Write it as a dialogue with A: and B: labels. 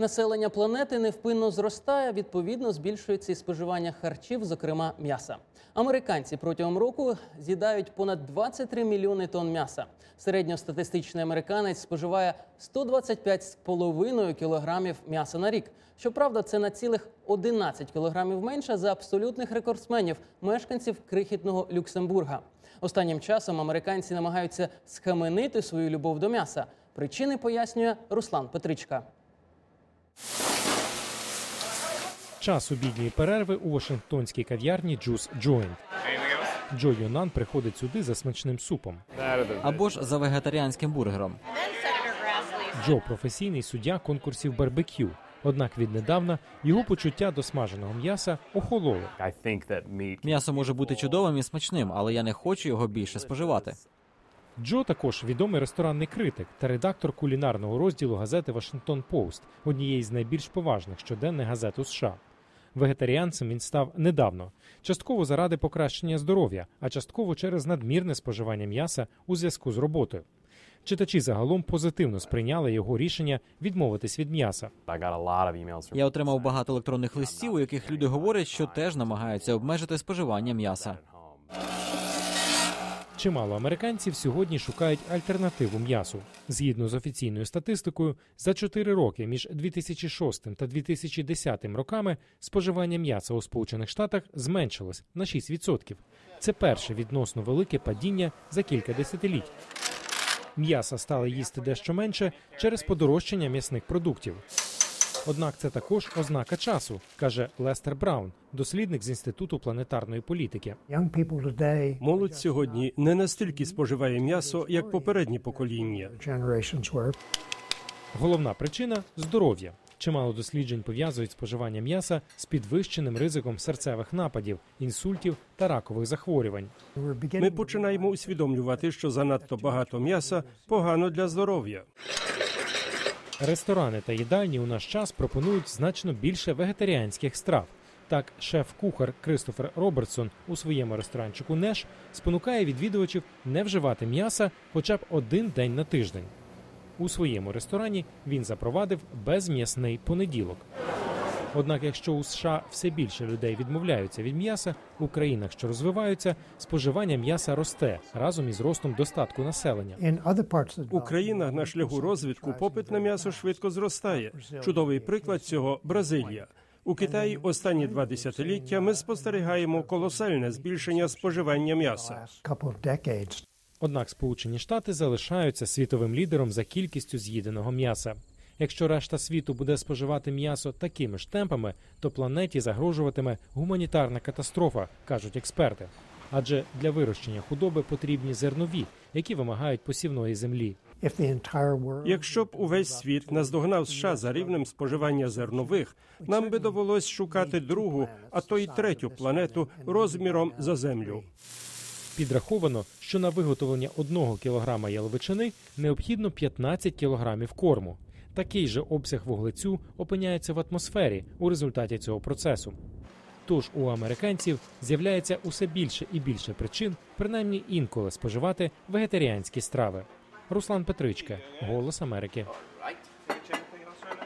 A: Населення планети невпинно зростає, відповідно, збільшується і споживання харчів, зокрема м'яса. Американці протягом року з'їдають понад 23 мільйони тонн м'яса. Середньостатистичний американець споживає 125,5 кілограмів м'яса на рік. Щоправда, це на цілих 11 кілограмів менше за абсолютних рекордсменів, мешканців крихітного Люксембурга. Останнім часом американці намагаються схаменити свою любов до м'яса. Причини пояснює Руслан Петричка.
B: Час обідньої перерви у Вашингтонській кав'ярні Juice Joint. Джо Йонан приходить сюди за смачним супом.
C: або ж за вегетаріанським бургером.
B: Джо професійний суддя конкурсів барбекю. Однак віднедавна його почуття до смаженого м'яса
D: that
C: М'ясо може бути чудовим і смачним, але я не хочу його більше споживати.
B: Джо також відомий ресторанний критик та редактор кулінарного розділу газети Вашингтон Пост, однієї з найбільш поважних щоденних газет у США. Вегетаріанцем він став недавно, частково заради покращення здоров'я, а частково через надмірне споживання м'яса у зв'язку з роботою. Читачі загалом позитивно сприйняли його рішення відмовитись від м'яса.
C: Я отримав багато електронних листів, у яких люди говорять, що теж намагаються обмежити споживання м'яса.
B: Чимало американців сьогодні шукають альтернативу м'ясу. Згідно з офіційною статистикою, за 4 роки між 2006 та 2010 роками споживання м'яса у Сполучених Штатах зменшилось на 6%. Це перше відносно велике падіння за кілька десятиліть. М'яса стали їсти дещо менше через подорожчання м'ясних продуктів. Однак це також ознака часу, каже Лестер Браун, дослідник з інституту планетарної політики.
E: Молодь сьогодні не настільки споживає м'ясо, як попередні покоління.
B: Головна причина здоров'я. Чимало досліджень пов'язують споживання м'яса з підвищеним ризиком серцевих нападів, інсультів та ракових захворювань.
E: Ми починаємо усвідомлювати, що занадто багато м'яса погано для здоров'я.
B: Ресторани та їдальні у наш час пропонують значно більше вегетаріанських страв. Так, шеф-кухар Кристофер Робертсон у своєму ресторанчику Неш спонукає відвідувачів не вживати м'яса хоча б один день на тиждень. У своєму ресторані він запровадив безм'ясний понеділок. Однак, якщо у США все більше людей відмовляються від м'яса, у країнах, що розвиваються, споживання м'яса росте разом із ростом достатку населення.
E: У країнах на шляху розвитку попит на м'ясо швидко зростає. Чудовий приклад цього Бразилія. У Китаї останні два десятиліття ми спостерігаємо колосальне збільшення споживання м'яса.
B: Однак Сполучені Штати залишаються світовим лідером за кількістю з'їденого м'яса. Якщо решта світу буде споживати м'ясо такими ж темпами, то планеті загрожуватиме гуманітарна катастрофа, кажуть експерти. Адже для вирощення худоби потрібні зернові, які вимагають посівної землі.
E: Якщо б увесь світ наздогнав США за рівнем споживання зернових, нам би довелось шукати другу, а то й третю планету розміром за землю.
B: Підраховано, що на виготовлення одного кілограма яловичини необхідно 15 кілограмів корму. Такий же обсяг вуглецю опиняється в атмосфері у результаті цього процесу. Тож у американців з'являється усе більше і більше причин, принаймні інколи споживати вегетаріанські страви. Руслан Петричка, Голос Америки.